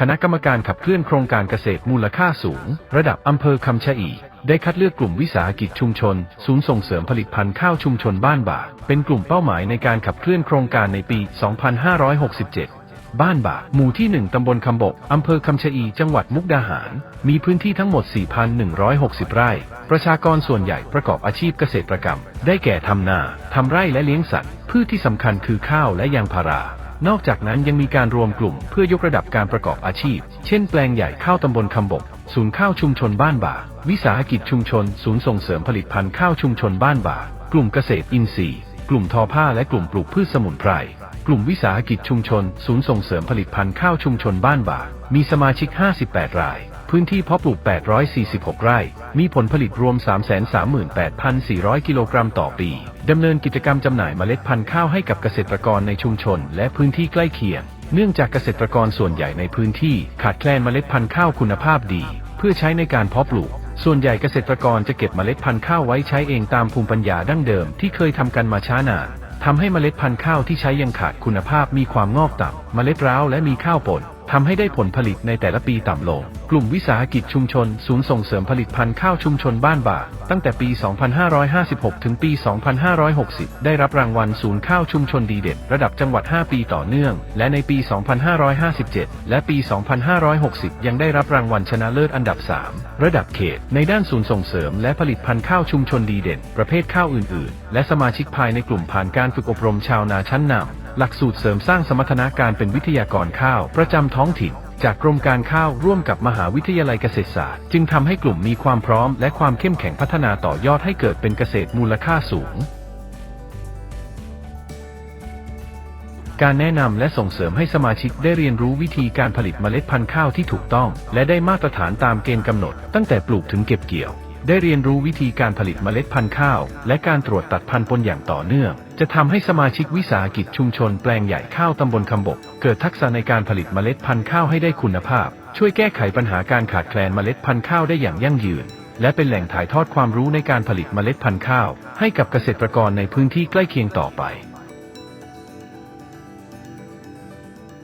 คณะกรรมการขับเคลื่อนโครงการเกษตรมูลค่าสูง ระดับอำเภอคำชะอี ได้คัดเลือกกลุ่มวิสาหกิจชุมชน ศูนย์ส่งเสริมผลิตภัณฑ์ข้าวชุมชนบ้านบ่า เป็นกลุ่มเป้าหมายในการขับเคลื่อนโครงการในปี 2567บ้านบ่าหมู่ที่ 1 ตำบลคำบก อำเภอคำชะอี จังหวัดมุกดาหาร มีพื้นที่ทั้งหมด 4,160 ไร่ ประชากรส่วนใหญ่ประกอบอาชีพเกษตรกรรม ได้แก่ทำนา ทำไร่และเลี้ยงสัตว์ พืชที่สำคัญคือข้าวและยางพารา นอกจากนั้นยังมีการรวมกลุ่มเพื่อยกระดับการประกอบอาชีพ เช่นแปลงใหญ่ข้าวตำบลคำบก ศูนย์ข้าวชุมชนบ้านบ่า วิสาหกิจชุมชน ศูนย์ส่งเสริมผลิตภัณฑ์ข้าวชุมชนบ้านบ่า กลุ่มเกษตรอินทรีย์ กลุ่มทอผ้าและกลุ่มปลูกพืชสมุนไพร กลุ่มวิสาหกิจชุมชน ศูนย์ส่งเสริมผลิตภัณฑ์ข้าวชุมชนบ้านบ่า มีสมาชิก 58 ราย พื้นที่เพาะปลูก 846 ไร่ มีผลผลิตรวม 338,400 กิโลกรัมต่อปี ดำเนินกิจกรรมจำหน่ายเมล็ดพันธุ์ข้าวให้กับเกษตรกรในชุมชน และพื้นที่ใกล้เคียง เนื่องจากเกษตรกรส่วนใหญ่ในพื้นที่ขาดแคลนเมล็ดพันธุ์ข้าวคุณภาพดี เพื่อใช้ในการเพาะปลูก ส่วนใหญ่เกษตรกรจะเก็บเมล็ดพันธุ์ข้าวไว้ใช้เองตามภูมิปัญญาดั้งเดิมที่เคยทำกันมาช้านานทำให้เมล็ดพันธุ์ข้าวที่ใช้ยังขาดคุณภาพมีความงอกต่ำเมล็ดร้าวและมีข้าวป่น ทำให้ได้ผลผลิตในแต่ละปีต่ำลง กลุ่มวิสาหกิจชุมชน ศูนย์ส่งเสริมผลิตภัณฑ์ข้าวชุมชนบ้านบ่า ตั้งแต่ปี 2556 ถึงปี 2560 ได้รับรางวัลศูนย์ข้าวชุมชนดีเด่นระดับจังหวัด 5 ปีต่อเนื่อง และในปี 2557 และปี 2560 ยังได้รับรางวัลชนะเลิศอันดับ 3 ระดับเขต ในด้านศูนย์ส่งเสริม และผลิตภัณฑ์ข้าวชุมชนดีเด่น ประเภทข้าวอื่น ๆ และสมาชิกภายในกลุ่มผ่านการฝึกอบรมชาวนาชั้นนำ หลักสูตรเสริมสร้างสมรรถนะการเป็นวิทยากรข้าวประจำท้องถิ่น จากกรมการข้าวร่วมกับมหาวิทยาลัยเกษตรศาสตร์ จึงทำให้กลุ่มมีความพร้อมและความเข้มแข็งพัฒนาต่อยอดให้เกิดเป็นเกษตรมูลค่าสูง การแนะนำและส่งเสริมให้สมาชิกได้เรียนรู้วิธีการผลิตเมล็ดพันธุ์ข้าวที่ถูกต้อง และได้มาตรฐานตามเกณฑ์กำหนด ตั้งแต่ปลูกถึงเก็บเกี่ยว ได้เรียนรู้วิธีการผลิตเมล็ดพันธุ์ข้าว และการตรวจตัดพันธุ์ปนอย่างต่อเนื่อง จะทำให้สมาชิกวิสาหกิจชุมชนแปลงใหญ่ข้าวตำบลคำบก เกิดทักษะในการผลิตเมล็ดพันธุ์ข้าวให้ได้คุณภาพ ช่วยแก้ไขปัญหาการขาดแคลนเมล็ดพันธุ์ข้าวได้อย่างยั่งยืน และเป็นแหล่งถ่ายทอดความรู้ในการผลิตเมล็ดพันธุ์ข้าว ให้กับเกษตรกรในพื้นที่ใกล้เคียงต่อไป